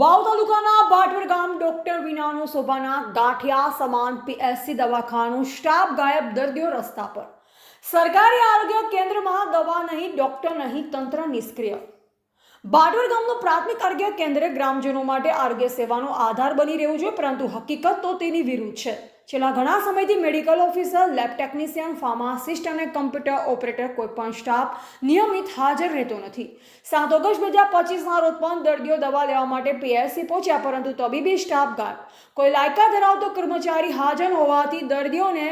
વાવ તાલુકાના ભાટવર ગામ ડોક્ટર વિનાનો શોભાના ગાંઠિયા સમાન પીએસસી દવાખાનું સ્ટાફ ગાયબ દર્દીઓ રસ્તા પર. સરકારી આરોગ્ય કેન્દ્રમાં દવા નહીં, ડોક્ટર નહીં, તંત્ર નિષ્ક્રિય. બાટવર ગામનું પ્રાથમિક આરોગ્ય કેન્દ્ર ગ્રામજનો માટે આરોગ્ય સેવાનો આધાર બની રહ્યું છે, પરંતુ હકીકત તો તેની વિરુદ્ધ છે. છેલ્લા ઘણા સમયથી medical officer, lab technician, pharmacist અને કમ્પ્યુટર ઓપરેટર કોઈ પણ સ્ટાફ નિયમિત હાજર રહેતો નથી. સાત ઓગસ્ટ બે હજાર પચીસના રોજ પણ દર્દીઓ દવા લેવા માટે પીએસસી પહોંચ્યા, પરંતુ તબીબી સ્ટાફ ગાયબ. કોઈ લાયકા ધરાવતો કર્મચારી હાજર હોવાથી દર્દીઓને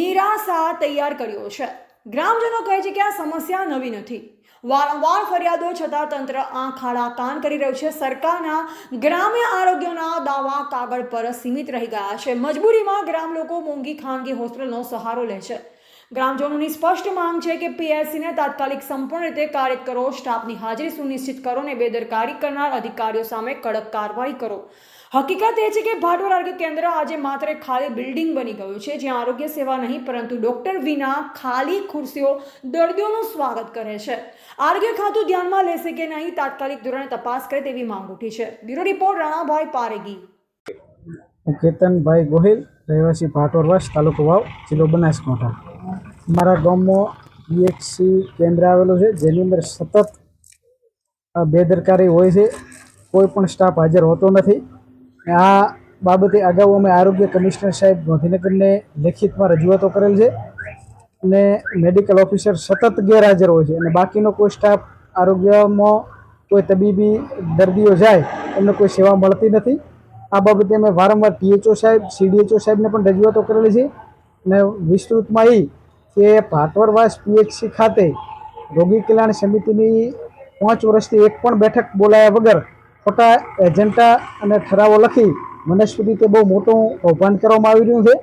નિરાશા તૈયાર કર્યો છે. ગ્રામજનો કહે છે કે આ સમસ્યા નવી નથી. વારંવાર ફરિયાદો છતાં તંત્ર આંખ આડા કાન કરી રહ્યું છે. સરકારના ગ્રામ્ય આરોગ્યના દાવા કાગળ પર સીમિત રહી ગયા છે. મજબૂરીમાં ગ્રામ લોકો મોંઘી ખાનગી હોસ્પિટલનો સહારો લે છે. ગ્રામજનોની સ્પષ્ટ માંગ છે કે પીએસસીને તાત્કાલિક સંપૂર્ણ રીતે કાર્ય કરો. સ્ટાફની હાજરી સુનિશ્ચિત કરો અને બેદરકારી કરનાર અધિકારીઓ સામે કડક કાર્યવાહી કરો. હકીકત એ છે કે ભાટવર આરોગ્ય કેન્દ્ર આજે માત્ર ખાલી બિલ્ડિંગ બની ગયું છે, જ્યાં આરોગ્ય સેવા નહીં, પરંતુ ડોક્ટર વિના ખાલી ખુરશીઓ દર્દીઓનું સ્વાગત કરે છે. આરોગ્ય ખાતું ધ્યાનમાં લેશે કે નહીં, તાત્કાલિક ધોરણે તપાસ કરે તેવી માંગ ઉઠી છે. Bureau report Ranabhai Paregi. હું કેતનભાઈ ગોહિલ, રહેવાસી ભાટોરવાસ, તાલુકો વાવ, જિલ્લો બનાસકાંઠા. મારા ગામમાં બીએચસી કેન્દ્ર આવેલું છે, જેની અંદર સતત બેદરકારી હોય છે. કોઈ પણ સ્ટાફ હાજર હોતો નથી. આ બાબતે અગાઉ અમે આરોગ્ય કમિશનર સાહેબ ગાંધીનગરને લેખિતમાં રજૂઆતો કરેલ છે. અને મેડિકલ ઓફિસર સતત ગેરહાજર હોય છે. અને બાકીનો કોઈ સ્ટાફ આરોગ્યમાં કોઈ તબીબી દર્દીઓ જાય, એમને કોઈ સેવા મળતી નથી. આ બાબતે અમે વારંવાર પીએચઓ સાહેબ, સીડીએચઓ સાહેબને પણ રજૂઆતો કરેલી છે. અને વિસ્તૃતમાં એ કે ભાટવરવાસ પીએચસી ખાતે રોગી કલ્યાણ સમિતિની પાંચ વર્ષથી એક પણ બેઠક બોલાયા વગર ખોટા એજન્ડા અને ઠરાવો લખી વનસ્પતિ રીતે બહુ મોટું કૌભાંડ કરવામાં આવી રહ્યું છે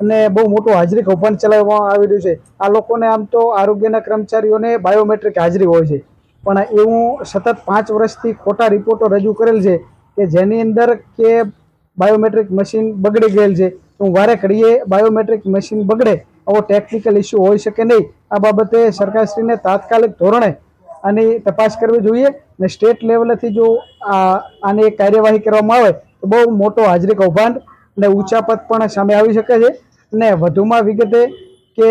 અને બહુ મોટું હાજરી કૌભાંડ ચલાવવામાં આવી રહ્યું છે. આ લોકોને આમ તો આરોગ્યના કર્મચારીઓને બાયોમેટ્રિક હાજરી હોય છે. પણ એવું સતત પાંચ વર્ષથી ખોટા રિપોર્ટો રજૂ કરેલ છે કે જેની અંદર કે બાયોમેટ્રિક મશીન બગડી ગયેલ છે. હું વારે ઘડીએ બાયોમેટ્રિક મશીન બગડે, આવો ટેકનિકલ ઇસ્યુ હોઈ શકે નહીં. આ બાબતે સરકારશ્રીને તાત્કાલિક ધોરણે આની તપાસ કરવી જોઈએ ને સ્ટેટ લેવલેથી જો આની કાર્યવાહી કરવામાં આવે, તો બહુ મોટો હાજરી કૌભાંડ અને ઊંચા પદ પણ સામે આવી શકે છે. અને વધુમાં વિગતે કે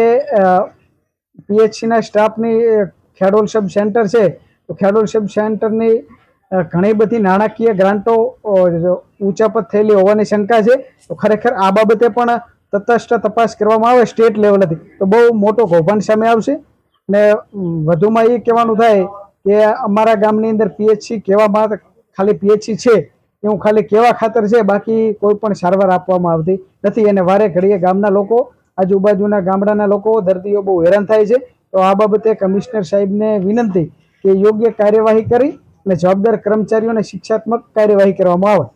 પીએચસીના સ્ટાફની ખેડોલ સબ સેન્ટર છે. તો ખેડોલ સબ સેન્ટરની ઘણી બધી નાણાકીય ગ્રાન્ટો ઊંચા પદ થયેલી હોવાની શંકા છે, તો ખરેખર આ બાબતે પણ તટસ્થ તપાસ કરવામાં આવે સ્ટેટ લેવલેથી તો બહુ મોટો કૌભાંડ સામે આવશે. અને વધુમાં એ કહેવાનું થાય કે અમારા ગામની અંદર પીએચસી કેવા માટે ખાલી પીએચસી છે, એવું ખાલી કેવા ખાતર છે, બાકી કોઈ પણ સારવાર આપવામાં આવતી નથી. અને વારે ઘડીએ ગામના લોકો, આજુબાજુના ગામડાના લોકો, દર્દીઓ બહુ હેરાન થાય છે. તો આ બાબતે કમિશનર સાહેબને વિનંતી કે યોગ્ય કાર્યવાહી કરી અને જવાબદાર કર્મચારીઓને શિક્ષાત્મક કાર્યવાહી કરવામાં આવે.